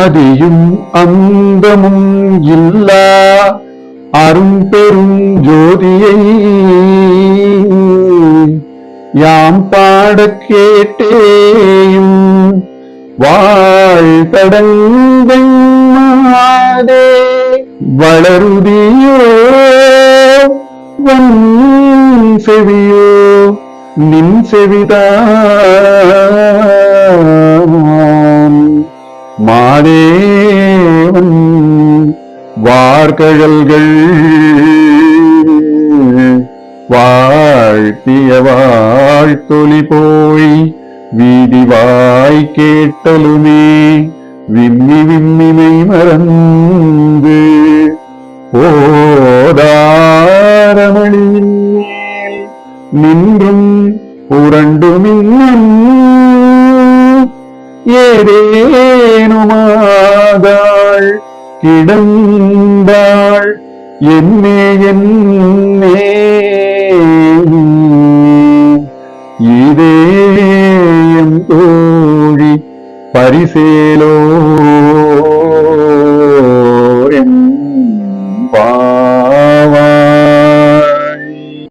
ஆதியும் அந்தமும் இல்லா. அரும்பெரும் ஜோதியை யாம் பாடக் கேட்டேயும். வாழ்தடங்கே வளருதியோ வன் செவியோ நின் செவிதான் மாதேவன் வார்கழல்கள் வாழ்த்திய வாழ்த்தொலி போய் வீதிவாய் கேட்டலுமே விம்மி விம்மிமை மறந்து போதாரமணியின் நின்றும் நின்றும் புரண்டுமின்னும் ஏதேனுமாதாள் கிடந்தாள் என்னே என்னே. இதேயம் தோழி பரிசேலோ